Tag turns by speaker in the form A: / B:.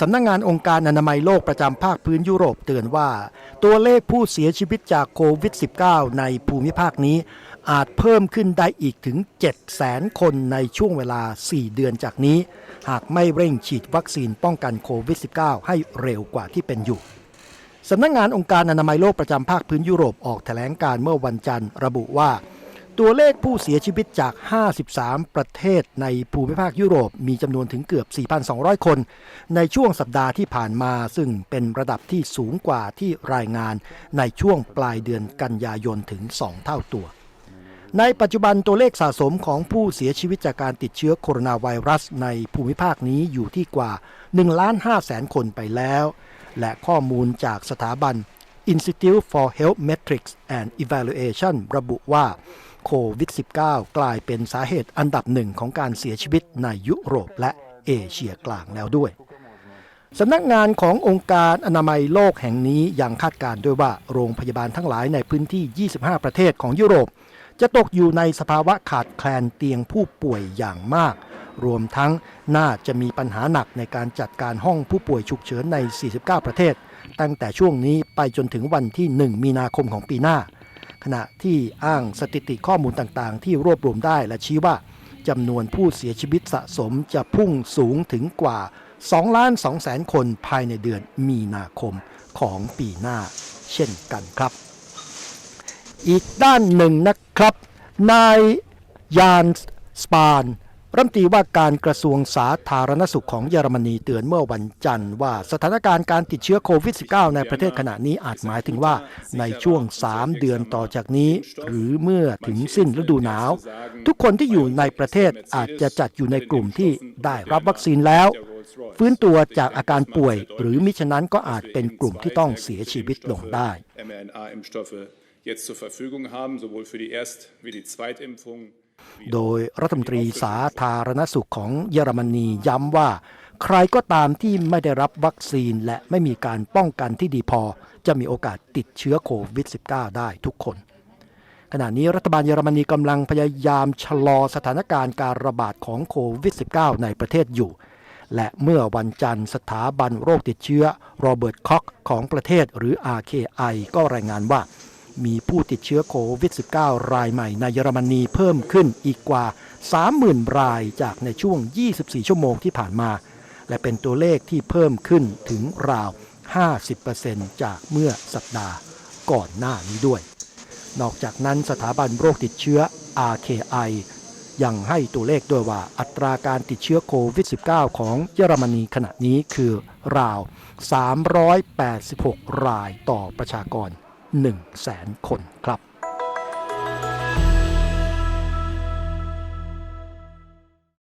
A: สำนักงงานองค์การอนามัยโลกประจำภาคพื้นยุโรปเตือนว่า ตัวเลขผู้เสียชีวิตจากโควิด -19 ในภูมิภาคนี้ อาจเพิ่มขึ้นได้อีกถึง 700,000 คนในช่วงเวลา 4 เดือนจากนี้ หากไม่เร่งฉีดวัคซีนป้องกันโควิด -19 ให้เร็วกว่าที่เป็นอยู่สำนักงงานองค์การอนามัยโลกประจำภาคพื้นยุโรปออกแถลงการเมื่อวันจันทร์ระบุว่า ตัวเลขผู้เสียชีวิตจาก 53 ประเทศในภูมิภาคยุโรปมีจำนวนถึงเกือบ 4,200 คน ในช่วงสัปดาห์ที่ผ่านมาซึ่งเป็นระดับที่สูงกว่าที่รายงานในช่วงปลายเดือนกันยายนถึง 2 เท่าตัว ในปัจจุบันตัวเลขสะสมของผู้เสียชีวิตจากการติดเชื้อโคโรนาไวรัสในภูมิภาคนี้อยู่ที่กว่า1ล้าน5แสนคนไปแล้ว และข้อมูลจากสถาบัน Institute for Health Metrics and Evaluation ระบุว่า โควิด -19 กลายเป็นสาเหตุอันดับหนึ่งของการเสียชีวิตในยุโรปและเอเชียกลางแล้วด้วยสำนักงานขององค์การอนามัยโลกแห่งนี้ยังคาดการณ์ด้วยว่าโรงพยาบาลทั้งหลายในพื้นที่ 25 ประเทศของยุโรป จะตกอยู่ในสภาวะขาดแคลนเตียงผู้ป่วยอย่างมาก รวมทั้งน่าจะมีปัญหาหนักในการจัดการห้องผู้ป่วยฉุกเฉินใน 49 ประเทศ ตั้งแต่ช่วงนี้ไปจนถึงวันที่ 1 มีนาคมของปีหน้า ขณะที่อ้างสถิติข้อมูลต่างๆ ที่รวบรวมได้และชี้ว่าจำนวนผู้เสียชีวิตสะสมจะพุ่งสูงถึงกว่า2ล้าน2แสนคนภายในเดือนมีนาคมของปีหน้าเช่นกันครับ อีกด้านหนึ่งนะครับ นายยานสปาน รัฐมนตรีว่าการกระทรวงสาธารณสุขของเยอรมนีเตือนเมื่อวันจันทร์ว่าสถานการณ์การติดเชื้อโควิด -19 ในประเทศขณะนี้อาจหมายถึงว่าในช่วง 3 เดือนต่อจากนี้ หรือเมื่อถึงสิ้นฤดูหนาว ทุกคนที่อยู่ในประเทศอาจจะจัดอยู่ในกลุ่มที่ได้รับวัคซีนแล้ว ฟื้นตัวจากอาการป่วย หรือมิฉะนั้นก็อาจเป็นกลุ่มที่ต้องเสียชีวิตลงได้
B: jetzt zur Verfügung haben, sowohl für die Erst- wie die Zweitimpfung.
A: โดยรัฐมนตรีสาธารณสุขของเยอรมนีย้ำว่า ใครก็ตามที่ไม่ได้รับวัคซีนและไม่มีการป้องกันที่ดีพอ จะมีโอกาสติดเชื้อโควิด -19 ได้ทุกคน ขณะนี้รัฐบาลเยอรมนีกำลังพยายามชะลอสถานการณ์การระบาดของโควิด -19 ในประเทศอยู่ และเมื่อวันจันทร์สถาบันโรคติดเชื้อโรเบิร์ตคอกของประเทศหรือ RKI ก็รายงานว่า มีผู้ติดเชื้อโควิด -19 รายใหม่ในเยอรมนีเพิ่มขึ้นอีกกว่า 30,000 รายจากในช่วง 24 ชั่วโมงที่ผ่านมา และเป็นตัวเลขที่เพิ่มขึ้นถึงราว 50%จากเมื่อสัปดาห์ก่อนหน้านี้ด้วย นอกจากนั้นสถาบันโรคติดเชื้อ RKI ยังให้ตัวเลขด้วยว่าอัตราการติดเชื้อโควิด -19 ของเยอรมนีขณะนี้คือราว 386 รายต่อประชากร 1 0 0 0 0 0คนครับ